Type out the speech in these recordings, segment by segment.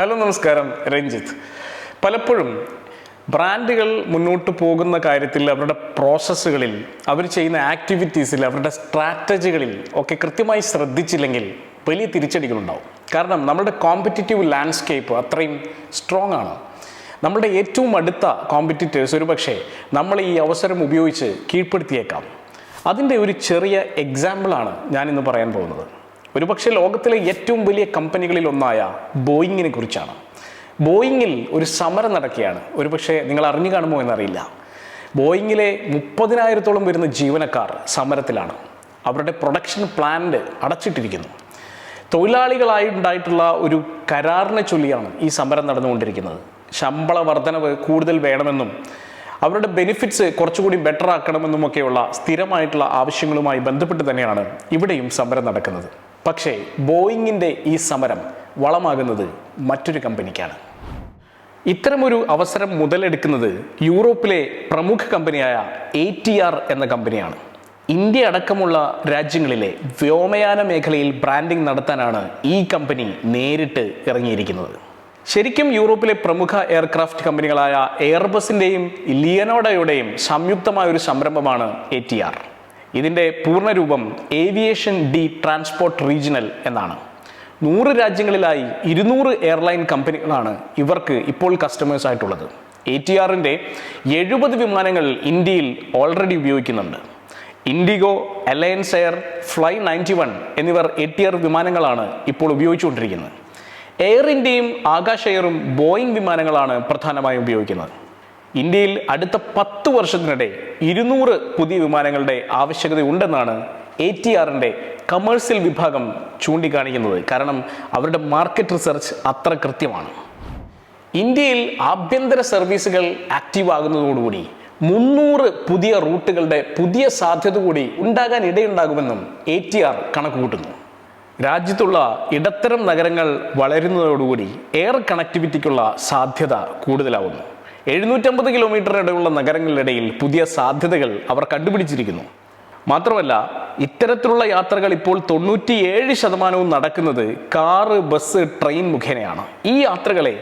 Hello നമസ്കാരം. രഞ്ജിത്ത്. പലപ്പോഴും ബ്രാൻഡുകൾ മുന്നോട്ട് പോകുന്ന കാര്യത്തിൽ അവരുടെ പ്രോസസ്സുകളിൽ അവർ ചെയ്യുന്ന ആക്ടിവിറ്റീസിൽ അവരുടെ സ്ട്രാറ്റജികളിൽ ഒക്കെ കൃത്യമായി ശ്രദ്ധിച്ചില്ലെങ്കിൽ വലിയ തിരിച്ചടികളുണ്ടാവും. കാരണം നമ്മുടെ കോമ്പറ്റിറ്റീവ് ലാൻഡ്സ്കേപ്പ് അത്രയും സ്ട്രോങ് ആണ്. നമ്മുടെ ഏറ്റവും അടുത്ത കോമ്പറ്റിറ്റേഴ്സ് ഒരു പക്ഷേ നമ്മൾ ഈ അവസരം ഉപയോഗിച്ച് കീഴ്പ്പെടുത്തിയേക്കാം. അതിന്റെ ഒരു ചെറിയ എക്സാമ്പിളാണ് ഞാനിന്ന് പറയാൻ പോകുന്നത്. ഒരുപക്ഷെ ലോകത്തിലെ ഏറ്റവും വലിയ കമ്പനികളിൽ ഒന്നായ ബോയിങ്ങിനെ കുറിച്ചാണ്. ബോയിങ്ങിൽ ഒരു സമരം നടക്കുകയാണ്. ഒരുപക്ഷെ നിങ്ങൾ അറിഞ്ഞു കാണുമോ എന്നറിയില്ല. ബോയിങ്ങിലെ മുപ്പതിനായിരത്തോളം വരുന്ന ജീവനക്കാർ സമരത്തിലാണ്. അവരുടെ പ്രൊഡക്ഷൻ പ്ലാന്റ് അടച്ചിട്ടിരിക്കുന്നു. തൊഴിലാളികളായി ഉണ്ടായിട്ടുള്ള ഒരു കരാറിനെ ചൊല്ലിയാണ് ഈ സമരം നടന്നുകൊണ്ടിരിക്കുന്നത്. ശമ്പള വർധനവ് കൂടുതൽ വേണമെന്നും അവരുടെ ബെനിഫിറ്റ്സ് കുറച്ചുകൂടി ബെറ്റർ ആക്കണമെന്നുമൊക്കെയുള്ള സ്ഥിരമായിട്ടുള്ള ആവശ്യങ്ങളുമായി ബന്ധപ്പെട്ട് തന്നെയാണ് ഇവിടെയും സമരം നടക്കുന്നത്. പക്ഷേ ബോയിങ്ങിന്റെ ഈ സമരം വളമാകുന്നത് മറ്റൊരു കമ്പനിക്കാണ്. ഇത്തരമൊരു അവസരം മുതലെടുക്കുന്നത് യൂറോപ്പിലെ പ്രമുഖ കമ്പനിയായ എ ടി ആർ എന്ന കമ്പനിയാണ്. ഇന്ത്യ അടക്കമുള്ള രാജ്യങ്ങളിലെ വ്യോമയാന മേഖലയിൽ ബ്രാൻഡിംഗ് നടത്താനാണ് ഈ കമ്പനി നേരിട്ട് ഇറങ്ങിയിരിക്കുന്നത്. ശരിക്കും യൂറോപ്പിലെ പ്രമുഖ എയർക്രാഫ്റ്റ് കമ്പനികളായ എയർബസിന്റെയും ലിയനോഡയുടെയും സംയുക്തമായ ഒരു സംരംഭമാണ് എ ടി ആർ ഇതിന്റെ പൂർണരൂപം ഏവിയേഷൻ ഡി ട്രാൻസ്പോർട്ട് റീജിയണൽ എന്നാണ്. നൂറ് രാജ്യങ്ങളിലായി ഇരുന്നൂറ് എയർലൈൻ കമ്പനികളാണ് ഇവർക്ക് ഇപ്പോൾ കസ്റ്റമേഴ്സ് ആയിട്ടുള്ളത്. എ ടി ആറിന്റെ എഴുപത് വിമാനങ്ങൾ ഇന്ത്യയിൽ ഓൾറെഡി ഉപയോഗിക്കുന്നുണ്ട്. IndiGo Alliance Air Fly ninety one എന്നിവർ എ ടി ആർ വിമാനങ്ങളാണ് ഇപ്പോൾ ഉപയോഗിച്ചുകൊണ്ടിരിക്കുന്നത്. എയർ ഇന്ത്യയും ആകാശ് എയറും ബോയിങ് വിമാനങ്ങളാണ് പ്രധാനമായും ഉപയോഗിക്കുന്നത്. ഇന്ത്യയിൽ അടുത്ത പത്ത് വർഷത്തിനിടെ ഇരുന്നൂറ് പുതിയ വിമാനങ്ങളുടെ ആവശ്യകത ഉണ്ടെന്നാണ് എ ടി ആറിന്റെ കമേഴ്സ്യൽ വിഭാഗം ചൂണ്ടിക്കാണിക്കുന്നത്. കാരണം അവരുടെ മാർക്കറ്റ് റിസർച്ച് അത്ര കൃത്യമാണ്. ഇന്ത്യയിൽ ആഭ്യന്തര സർവീസുകൾ ആക്റ്റീവ് ആകുന്നതോടുകൂടി മുന്നൂറ് പുതിയ റൂട്ടുകളുടെ പുതിയ സാധ്യത കൂടി ഉണ്ടാകാൻ ഇടയുണ്ടാകുമെന്നും എ ടി ആർ കണക്കുകൂട്ടുന്നു. രാജ്യത്തുള്ള ഇടത്തരം നഗരങ്ങൾ വളരുന്നതോടുകൂടി എയർ കണക്ടിവിറ്റിക്കുള്ള സാധ്യത കൂടുതലാവുന്നു. എഴുന്നൂറ്റമ്പത് കിലോമീറ്ററിനിടെയുള്ള നഗരങ്ങളിലിടയിൽ പുതിയ സാധ്യതകൾ അവർ കണ്ടുപിടിച്ചിരിക്കുന്നു. മാത്രമല്ല ഇത്തരത്തിലുള്ള യാത്രകൾ ഇപ്പോൾ തൊണ്ണൂറ്റിയേഴ് ശതമാനവും നടക്കുന്നത് കാറ് ബസ് ട്രെയിൻ മുഖേനയാണ്. ഈ യാത്രകളെ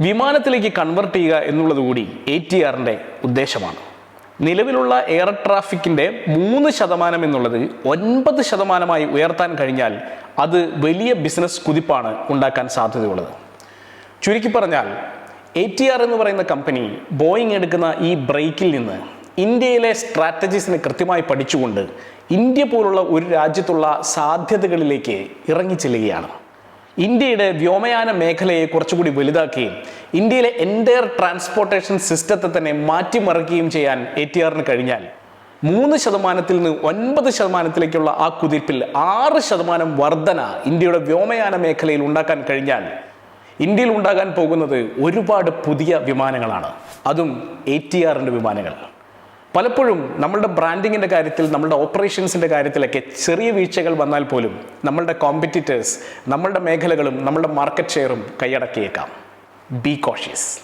വിമാനത്തിലേക്ക് കൺവെർട്ട് ചെയ്യുക എന്നുള്ളത് കൂടി എ ടി ആറിന്റെ ഉദ്ദേശമാണ്. നിലവിലുള്ള എയർ ട്രാഫിക്കിന്റെ മൂന്ന് ശതമാനം എന്നുള്ളത് ഒൻപത് ശതമാനമായി ഉയർത്താൻ കഴിഞ്ഞാൽ അത് വലിയ ബിസിനസ് കുതിപ്പാണ് ഉണ്ടാക്കാൻ സാധ്യതയുള്ളത്. ചുരുക്കി പറഞ്ഞാൽ എ ടി ആർ എന്ന് പറയുന്ന കമ്പനി ബോയിങ് എടുക്കുന്ന ഈ ബ്രേക്കിൽ നിന്ന് ഇന്ത്യയിലെ സ്ട്രാറ്റജീസിനെ കൃത്യമായി പഠിച്ചുകൊണ്ട് ഇന്ത്യ പോലുള്ള ഒരു രാജ്യത്തുള്ള സാധ്യതകളിലേക്ക് ഇറങ്ങിച്ചെല്ലുകയാണ് ഇന്ത്യയുടെ വ്യോമയാന മേഖലയെ കുറച്ചുകൂടി വലുതാക്കുകയും ഇന്ത്യയിലെ എന്റയർ ട്രാൻസ്പോർട്ടേഷൻ സിസ്റ്റത്തെ തന്നെ മാറ്റിമറിക്കുകയും ചെയ്യാൻ എ ടി ആറിന് കഴിഞ്ഞാൽ മൂന്ന് ശതമാനത്തിൽ നിന്ന് ഒൻപത് ശതമാനത്തിലേക്കുള്ള ആ കുതിപ്പിൽ ആറ് ശതമാനം വർധന ഇന്ത്യയുടെ വ്യോമയാന മേഖലയിൽ ഉണ്ടാക്കാൻ കഴിഞ്ഞാൽ ഇന്ത്യയിൽ ഉണ്ടാകാൻ പോകുന്നത് ഒരുപാട് പുതിയ വിമാനങ്ങളാണ്. അതും എ ടി ആറിന്റെ വിമാനങ്ങൾ. പലപ്പോഴും നമ്മളുടെ ബ്രാൻഡിങ്ങിന്റെ കാര്യത്തിൽ നമ്മളുടെ ഓപ്പറേഷൻസിന്റെ കാര്യത്തിലൊക്കെ ചെറിയ വീഴ്ചകൾ വന്നാൽ പോലും നമ്മളുടെ കോമ്പറ്റീറ്റേഴ്സ് നമ്മളുടെ മേഖലകളും നമ്മളുടെ മാർക്കറ്റ് ഷെയറും കൈയടക്കിയേക്കാം. B cautious